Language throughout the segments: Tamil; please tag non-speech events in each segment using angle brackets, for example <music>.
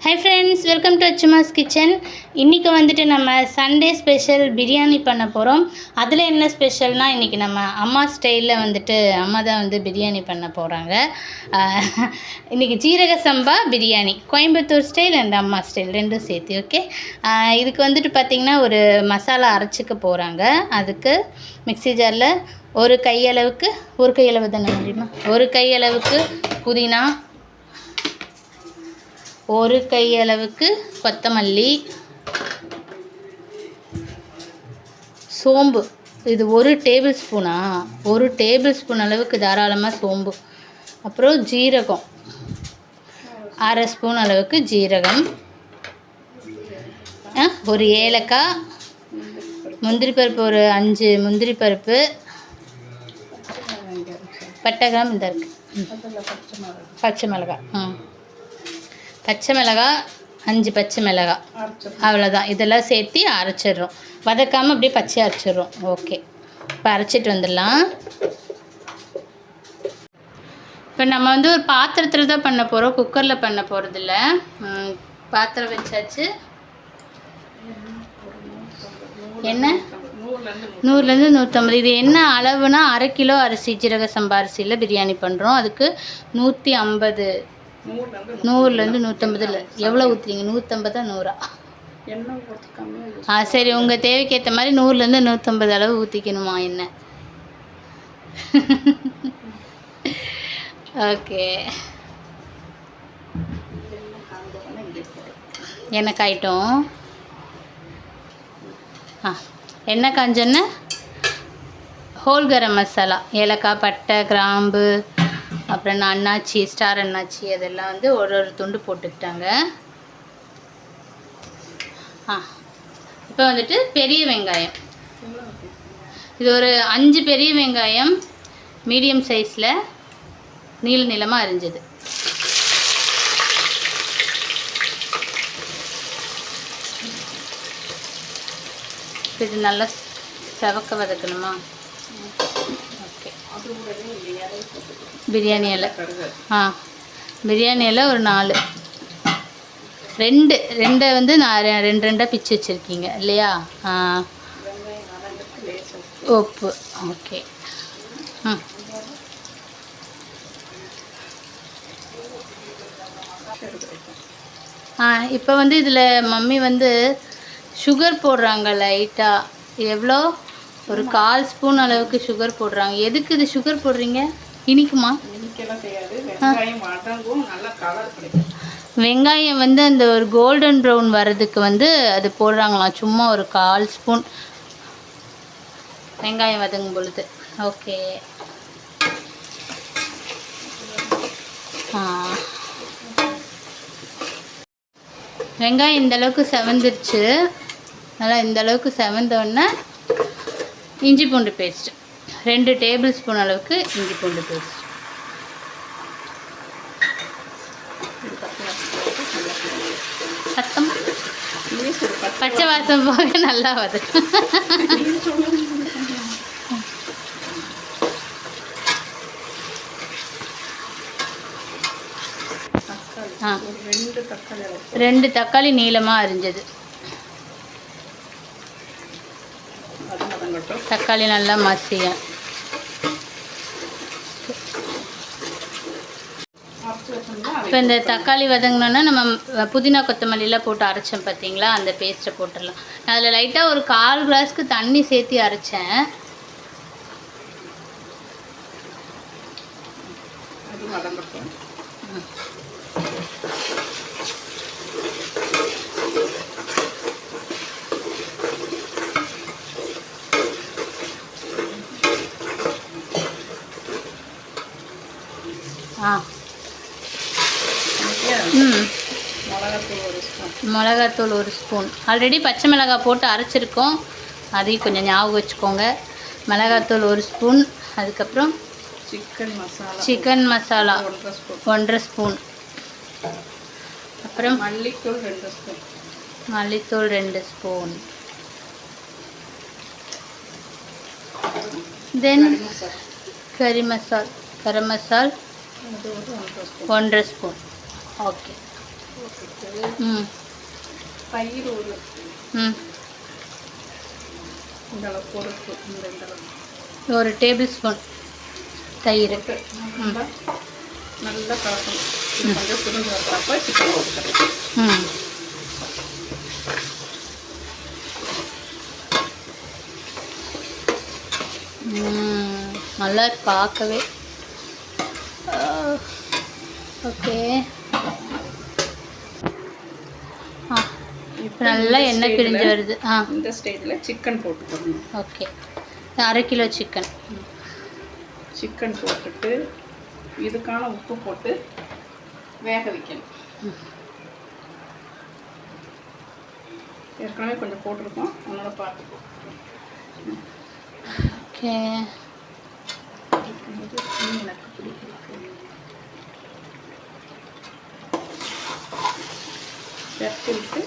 Hi friends welcome to Achuma's kitchen இன்றைக்கி வந்துட்டு நம்ம சண்டே ஸ்பெஷல் பிரியாணி பண்ண போகிறோம் அதில் என்ன ஸ்பெஷல்னால் இன்றைக்கி நம்ம அம்மா ஸ்டைலில் வந்துட்டு அம்மா தான் வந்து பிரியாணி பண்ண போகிறாங்க இன்றைக்கி ஜீரக சம்பா பிரியாணி. கோயம்புத்தூர் ஸ்டைல் அண்ட் அம்மா ஸ்டைல் ரெண்டும் சேர்த்து ஓகே இதுக்கு வந்துட்டு பார்த்திங்கன்னா ஒரு மசாலா அரைச்சிக்க போகிறாங்க அதுக்கு மிக்ஸி ஜாரில் ஒரு கையளவுக்கு ஒரு கையளவு தானே முடியுமா ஒரு கையளவுக்கு புதினா ஒரு கையளவுக்கு கொத்தமல்லி சோம்பு. இது ஒரு டேபிள் ஸ்பூனா ஒரு டேபிள் ஸ்பூன் அளவுக்கு தாராளமாக சோம்பு. அப்புறம் ஜீரகம். அரை ஸ்பூன் அளவுக்கு ஜீரகம். ஆ, ஒரு ஏலக்காய். முந்திரி பருப்பு ஒரு அஞ்சு முந்திரி பருப்பு. பட்டகம் இந்த இருக்கு. பச்சை மிளகாய். ம். பச்சை மிளகாய் அஞ்சு பச்சை மிளகாய் அவ்வளோதான் இதெல்லாம் சேர்த்து அரைச்சிடுறோம். வதக்காமல் அப்படியே பச்சையாக அரைச்சிடுறோம். ஓகே இப்போ அரைச்சிட்டு வந்துடலாம். இப்போ நம்ம வந்து ஒரு பாத்திரத்தில் தான் பண்ண போகிறோம் குக்கரில் பண்ண போகிறதில்ல பாத்திரம் வச்சாச்சு. என்ன? நூறுலேருந்து நூற்றம்பது. இது என்ன அளவுனா அரை கிலோ அரிசி ஜீரக சம்பா அரிசியில் பிரியாணி பண்ணுறோம் அதுக்கு நூற்றி ஐம்பது நூறுலேருந்து நூற்றம்பது இல்லை. எவ்வளோ ஊற்றுறீங்க நூற்றம்பதா நூறா? ஆ சரி உங்கள் தேவைக்கு ஏற்ற மாதிரி நூறுலேருந்து நூற்றம்பது அளவு ஊற்றிக்கணுமா என்ன? ஓகே. எனக்கு ஆயிட்டோம் ஆ என்ன காஞ்சோன்னே ஹோல் கரம் மசாலா. ஏலக்காய் பட்டை கிராம்பு அப்புறம் நான் அண்ணாச்சி ஸ்டார் அண்ணாச்சி அதெல்லாம் வந்து ஒரு ஒரு துண்டு போட்டுக்கிட்டாங்க. ஆ இப்போ வந்துட்டு பெரிய வெங்காயம். இது ஒரு அஞ்சு பெரிய வெங்காயம் மீடியம் சைஸில் நீள நீளமாக அரிஞ்சது. இது நல்லா செவக்க வதக்கணுமா? பிரியாணி இலை. ஆ பிரியாணி இலை ஒரு நாலு. ரெண்டு ரெண்டை வந்து நான் ரெண்டு ரெண்டாக பிச்சு வச்சுருக்கீங்க இல்லையா? ஆ. உப்பு. ஓகே. ம் ஆ இப்போ வந்து இதில் மம்மி வந்து சுகர் போடுறாங்க லைட்டாக எவ்வளோ ஒரு கால் ஸ்பூன் அளவுக்கு சுகர் போடுறாங்க. எதுக்கு இது சுகர் போடுறீங்க? இனிக்குமா? வெங்காயம் வந்து அந்த ஒரு கோல்டன் ப்ரௌன் வர்றதுக்கு வந்து அது போடுறாங்களாம். சும்மா ஒரு கால் ஸ்பூன் வெங்காயம் வதங்கும் பொழுது. ஓகே வெங்காயம் இந்த அளவுக்கு செவந்துருச்சு. நல்லா இந்த அளவுக்கு செவந்தோடனே இஞ்சி பூண்டு பேஸ்ட். ரெண்டு டேபிள் ஸ்பூன் அளவுக்கு இஞ்சி பூண்டு பேஸ்ட். சத்தம். பச்சை வாசம் போக நல்லா வதக்கும் ரெண்டு தக்காளி நீளமாக அரிஞ்சது அது வதங்கட்டும் தக்காளி நல்லா வச்சோம்னா இப்போ இந்த தக்காளி வதங்கினோன்னா நம்ம புதினா கொத்தமல்லிலாம் போட்டு அரைச்சோம் பார்த்தீங்களா அந்த பேஸ்ட்டை போட்டுடலாம். நான் அதில் லைட்டாக ஒரு கால் கிளாஸ்க்கு தண்ணி சேர்த்து அரைச்சேன். அது வதங்கட்டும் ஆ சரியா? ம் மிளகாத்தூள் ஒரு ஸ்பூன் மிளகாத்தூள் ஒரு ஸ்பூன். ஆல்ரெடி பச்சை மிளகாய் போட்டு அரைச்சிருக்கோம். அதையும் கொஞ்சம் ஞாபகம் வச்சுக்கோங்க. மிளகாத்தூள் ஒரு ஸ்பூன். அதுக்கப்புறம் சிக்கன் மசாலா சிக்கன் மசாலா ஒன்றரை ஸ்பூன். அப்புறம் மல்லித்தூள் ரெண்டு ஸ்பூன். மல்லித்தூள் ரெண்டு ஸ்பூன். தென் கறி மசாலா. கரம் மசால். ஒன்றரை ஸ்பூன். ஓகே ம். தயிர் ஒரு இந்த அளவு பொறுப்பு இந்த இந்த அளவு. ஒரு டேபிள் ஸ்பூன் தயிர். நல்லா கலக்கணும். கொஞ்சம் சுருங்கி வரப்ப சிக்கன் போட்டுக்கிறேன் ம். ம், நல்லா பார்க்கவே. ஓகே. இப்போ நல்லா எண்ணெய் பிரிஞ்சு வருது. ஆ. இந்த ஸ்டேஜில் சிக்கன் போட்டுக்கணும். ஓகே அரை கிலோ சிக்கன் சிக்கன் போட்டுட்டு இதுக்கான உப்பு போட்டு வேக வைக்கணும். ஏற்கனவே கொஞ்சம் போட்டிருக்கோம். அதனால பார்த்து ஓகே எனக்கு பிடிக்கும் பெரட்டி விட்டு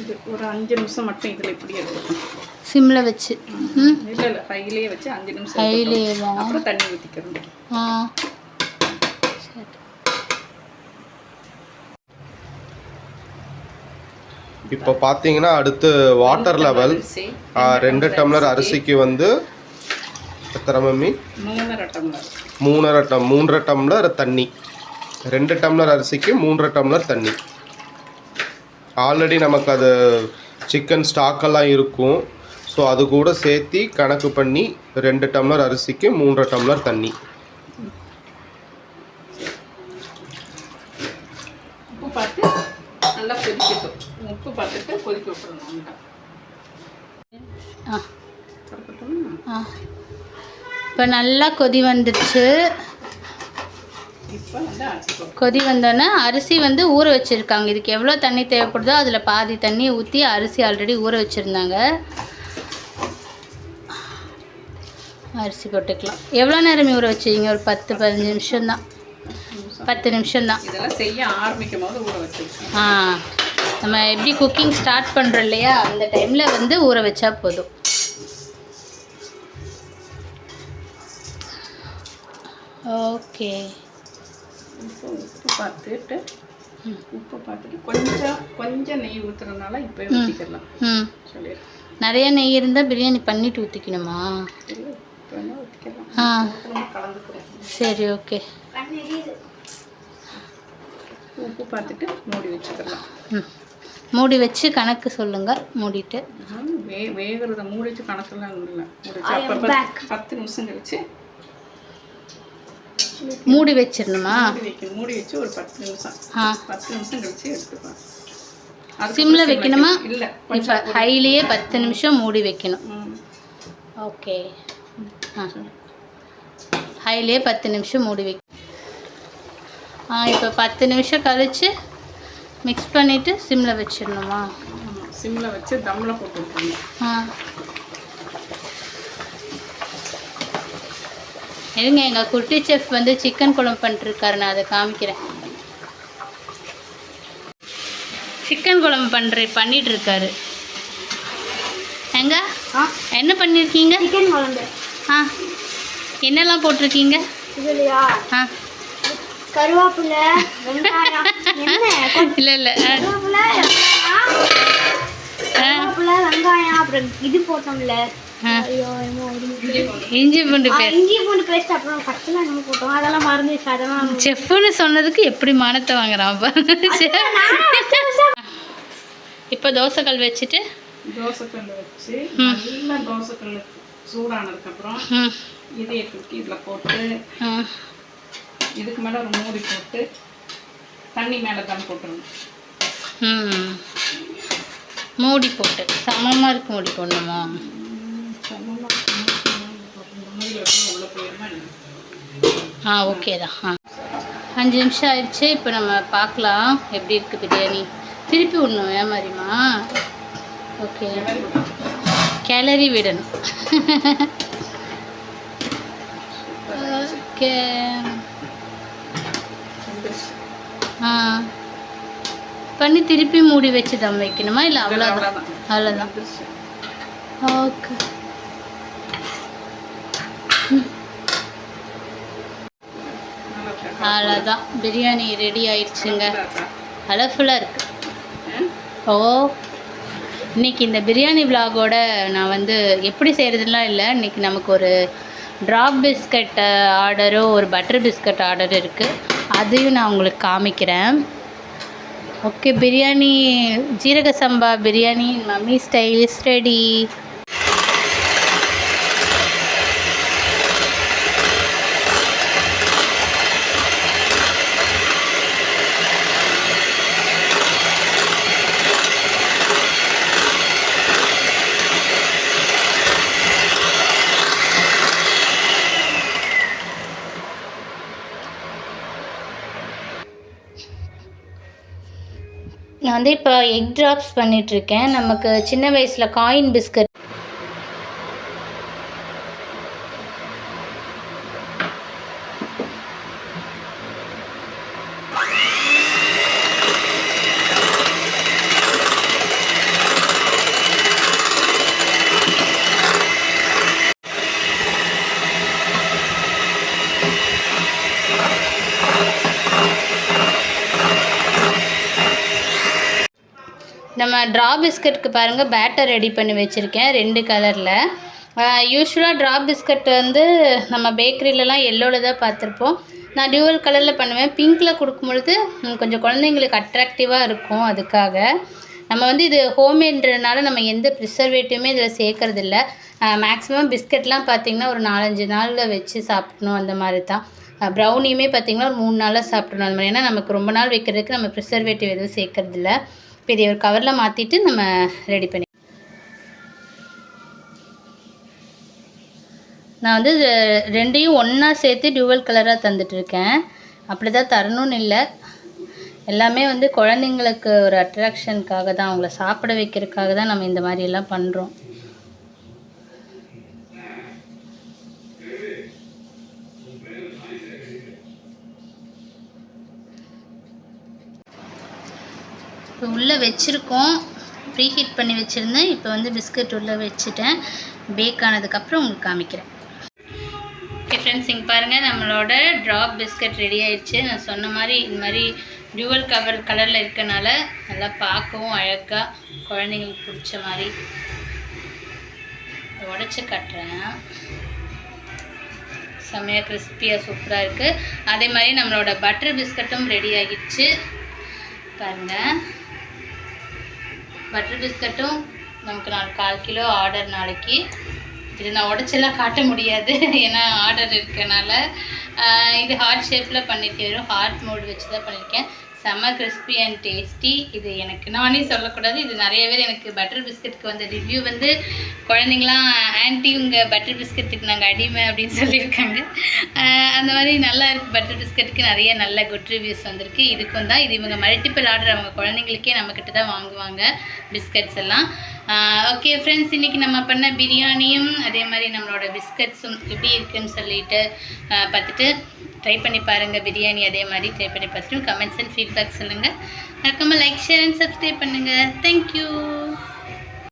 இது ஒரு அஞ்சு நிமிஷம் மட்டும் இதில் இப்படி எடுத்துக்கணும். சிம்மில் வச்சு. இல்லை இல்லை ஹையிலேயே வச்சு அஞ்சு நிமிஷம் ஹைலேயே. அப்புறம் தண்ணி ஊற்றிக்கிறோம் ஆ. சரி இப்போ பார்த்தீங்கன்னா அடுத்து வாட்டர் லெவல் ரெண்டு டம்ளர் அரிசிக்கு வந்து எத்தனை மம்மி? மூணரை டம் மூன்றரை டம்ளர் தண்ணி. ரெண்டு டம்ளர் அரிசிக்கு மூன்றரை டம்ளர் தண்ணி. ஆல்ரெடி நமக்கு அது சிக்கன் ஸ்டாக்கெல்லாம் இருக்கும். ஸோ அது கூட சேர்த்தி கணக்கு பண்ணி ரெண்டு டம்ளர் அரிசிக்கு மூன்றரை டம்ளர் தண்ணி. உப்பு பார்த்து நல்லா கொதிக்கட்டும். உப்பு பார்த்துட்டு கொதிக்க விட்டுறணும் நல்லா. ஆ. கறக்கட்டுமா? ஆ. இப்போ நல்லா கொதி வந்துடுச்சு இப்போ வந்து அரிசி போட்டு கொதி வந்தோடனே அரிசி வந்து ஊற வச்சுருக்காங்க. இதுக்கு எவ்வளோ தண்ணி தேவைப்படுதோ அதில் பாதி தண்ணி ஊற்றி அரிசி ஆல்ரெடி ஊற வச்சுருந்தாங்க. அரிசி போட்டுக்கலாம். எவ்வளோ நேரம் ஊற வச்சிங்க? ஒரு பத்து பதினஞ்சு நிமிஷம்தான். பத்து நிமிஷம்தான். இதெல்லாம் செய்ய ஆரம்பிக்கும் போது ஊற ஆ நம்ம எப்படி குக்கிங் ஸ்டார்ட் பண்ணுறோம் இல்லையா? அந்த டைமில் வந்து ஊற வச்சா போதும். ஓகே இப்போ உப்பு பார்த்துட்டு உப்பு பார்த்துட்டு கொஞ்சம் கொஞ்சம் நெய் ஊற்றுறதுனால இப்போ ஊற்றிக்கலாம் ம். சொல்லிடுறேன் நிறைய நெய் இருந்தால் பிரியாணி பண்ணிட்டு ஊற்றிக்கணுமா ஆ. சரி ஓகே. உப்பு பார்த்துட்டு மூடி வச்சுக்கலாம். ம். மூடி வச்சு கணக்கு சொல்லுங்கள் மூடிட்டு. வே வேகிறத மூடி வச்சு கணக்கெல்லாம் இல்லை. பத்து நிமிஷம் கழிச்சு மூடி வச்சிடணுமா? மூடி வச்சு ஒரு பத்து நிமிஷம். பத்து நிமிஷம் கழிச்சு எடுத்துக்கலாம். சிம்ல வைக்கணுமா? இல்லை இப்போ ஹைலியே பத்து நிமிஷம் மூடி வைக்கணும். ஓகே. ஆ. ஹைலியே பத்து நிமிஷம் மூடி வை ஆ இப்போ பத்து நிமிஷம் கழிச்சு மிக்ஸ் பண்ணிவிட்டு சிம்மில் வச்சிடணுமா? சிம்மில் வச்சு தம்மில் போட்டு ஆ. இருங்க எங்கள் குட்டி செஃப் வந்து சிக்கன் குழம்பு பண்ணிட்டுருக்காரு நான் அதை காமிக்கிறேன். சிக்கன் குழம்பு பண்ணுற பண்ணிட்டு இருக்காரு எங்க என்ன பண்ணியிருக்கீங்க சிக்கன் குழம்பு. ஆ. என்னெல்லாம் போட்டிருக்கீங்க? இதுலையா? ஆ. கருவேப்பிலை இல்லை இல்லை. கருவேப்பிலை வெங்காயம் அப்புறம் இது போட்டோம்ல. இஞ்சி பூண்டு பேஸ்ட். இஞ்சி பூண்டு பேஸ்ட் அப்புறம் பச்சைலாம் என்னமோ போட்டோம். அதெல்லாம் மறந்துச்சு அதெல்லாம் செஃப்னு சொன்னதுக்கு எப்படி மானத்தை வாங்குறான் பாருங்க இப்போ தோசைக்கல் வச்சுட்டு. தோசைக்கல் வச்சு நல்லா தோசைக்கல் சூடானதுக்கப்புறம் இதையை தூக்கி இதில் போட்டு இதுக்கு மேலே ஒரு மூடி போட்டு தண்ணி மேலே தம் போட்டுருங்க ம். மூடி போட்டு. சமமாக இருக்கு மூடி போடணுமா உள்ள போயிருமா ஆ ஓகே தான். ஆ. அஞ்சு நிமிஷம் ஆயிடுச்சு இப்போ நம்ம பார்க்கலாம். எப்படி இருக்குது பிரியாணி? திருப்பி ஏன் மாதிரிமா ஓகே கேலரி விடணும். ஓகே ஆ. பண்ணி திருப்பி மூடி வச்சு தம் வைக்கணுமா? இல்லை அவ்வளோதான் அவ்வளோதான் ஓகே அவ்வளோதான் பிரியாணி ரெடி ஆயிடுச்சுங்க. கலர்ஃபுல்லாக இருக்குது ஓ இன்னைக்கு இந்த பிரியாணி விலாகோட நான் வந்து எப்படி செய்கிறதுலாம் இல்லை. இன்னைக்கு நமக்கு ஒரு ட்ராப் பிஸ்கட் ஆர்டரும் ஒரு பட்டர் பிஸ்கட் ஆர்டர் இருக்குது அதையும் நான் உங்களுக்கு காமிக்கிறேன். Okay biryani jeeraga samba biryani mummy style is ready நான் வந்து இப்போ எக் ட்ராப்ஸ் பண்ணிகிட்ருக்கேன் நமக்கு சின்ன வயசில் காயின் பிஸ்கட் நம்ம ட்ரா பிஸ்கட்டுக்கு பாருங்கள் பேட்டர் ரெடி பண்ணி வச்சுருக்கேன் ரெண்டு கலரில் யூஸ்வலாக ட்ரா பிஸ்கட் வந்து நம்ம பேக்கரியிலலாம் எல்லோவில் தான் பார்த்துருப்போம். நான் டியூவல் கலரில் பண்ணுவேன். பிங்க்கில் கொடுக்கும்பொழுது கொஞ்சம் குழந்தைங்களுக்கு அட்ராக்டிவாக இருக்கும் அதுக்காக. நம்ம வந்து இது ஹோம்மேட்ன்றதுனால நம்ம எந்த ப்ரிசர்வேட்டிவுமே இதில் சேர்க்குறதில்ல. மேக்ஸிமம் பிஸ்கட்லாம் பார்த்திங்கன்னா ஒரு நாலஞ்சு நாளில் வச்சு சாப்பிடணும் அந்த மாதிரி தான். ப்ரௌனியுமே பார்த்திங்கன்னா ஒரு மூணு நாளாக சாப்பிடணும் அந்த மாதிரி. ஏன்னா நமக்கு ரொம்ப நாள் வைக்கிறதுக்கு நம்ம ப்ரிசர்வேட்டிவ் எதுவும் சேர்க்கறதில்ல. இப்போ இதை ஒரு கவரில் மாற்றிட்டு நம்ம ரெடி பண்ணி நான் வந்து ரெண்டையும் ஒன்றா சேர்த்து டியூவல் கலராக தந்துட்டுருக்கேன். அப்படி தான் தரணும்னு இல்லை. எல்லாமே வந்து குழந்தைங்களுக்கு ஒரு அட்ராக்ஷனுக்காக தான் அவங்கள சாப்பிட வைக்கிறதுக்காக தான் நம்ம இந்த மாதிரி எல்லாம் பண்ணுறோம் இப்போ உள்ளே வச்சுருக்கோம். ப்ரீஹீட் பண்ணி வச்சுருந்தேன். இப்போ வந்து பிஸ்கட் உள்ளே வச்சுட்டேன். பேக் ஆனதுக்கப்புறம் உங்களுக்கு காமிக்கிறேன். ஓகே ஃப்ரெண்ட்ஸ் இங்கே பாருங்கள் நம்மளோட ட்ராப் பிஸ்கட் ரெடி ஆயிடுச்சு நான் சொன்ன மாதிரி இந்த மாதிரி டியூவல் கவர் கலரில் இருக்கனால நல்லா பார்க்கவும் அழகாக குழந்தைங்களுக்கு பிடிச்ச மாதிரி. உடச்சி கட்டுறேன். செம்மையாக கிறிஸ்பியாக சூப்பராக இருக்குது அதே மாதிரி நம்மளோட பட்டர் பிஸ்கட்டும் ரெடி ஆகிடுச்சு. பாருங்கள் பட்டர் பிஸ்கட்டும் நமக்கு நான் கால் கிலோ ஆர்டர் நாளைக்கு. இது நான் உடச்செல்லாம் காட்ட முடியாது. <laughs> ஏன்னா ஆர்டர் இருக்கனால இது ஹார்ட் ஷேப்பில் பண்ணிட்டு வரும். ஹார்ட் மோட் வச்சு தான் பண்ணியிருக்கேன் செம்ம கிறிஸ்பி அண்ட் டேஸ்டி இது எனக்கு நானே சொல்லக்கூடாது. இது நிறைய பேர் எனக்கு பட்டர் பிஸ்கட்டுக்கு வந்த ரிவ்யூ வந்து குழந்தைங்களாம் ஆன்ட்டி உங்கள் பட்டர் பிஸ்கட்டுக்கு நாங்கள் அடிமை அப்படின்னு சொல்லியிருக்காங்க. அந்த மாதிரி நல்லா இருக்குது பட்டர் பிஸ்கட்டுக்கு நிறைய நல்ல குட் ரிவ்யூஸ் வந்திருக்கு. இதுக்கும் தான் இது இவங்க மல்டிபிள் ஆர்டர் அவங்க குழந்தைங்களுக்கே நம்மக்கிட்ட தான் வாங்குவாங்க பிஸ்கட்ஸ் எல்லாம். ஓகே ஃப்ரெண்ட்ஸ் இன்றைக்கி நம்ம பண்ண பிரியாணியும் அதே மாதிரி நம்மளோட பிஸ்கட்ஸும் எப்படி இருக்குன்னு சொல்லிட்டு பார்த்துட்டு ட்ரை பண்ணி பாருங்கள் பிரியாணி அதே மாதிரி ட்ரை பண்ணி பார்த்துட்டு கமெண்ட்ஸ் அண்ட் ஃபீட்பேக் சொல்லுங்கள் மறக்காமல் லைக் ஷேர் அண்ட் சப்ஸ்கிரைப் பண்ணுங்கள் தேங்க்யூ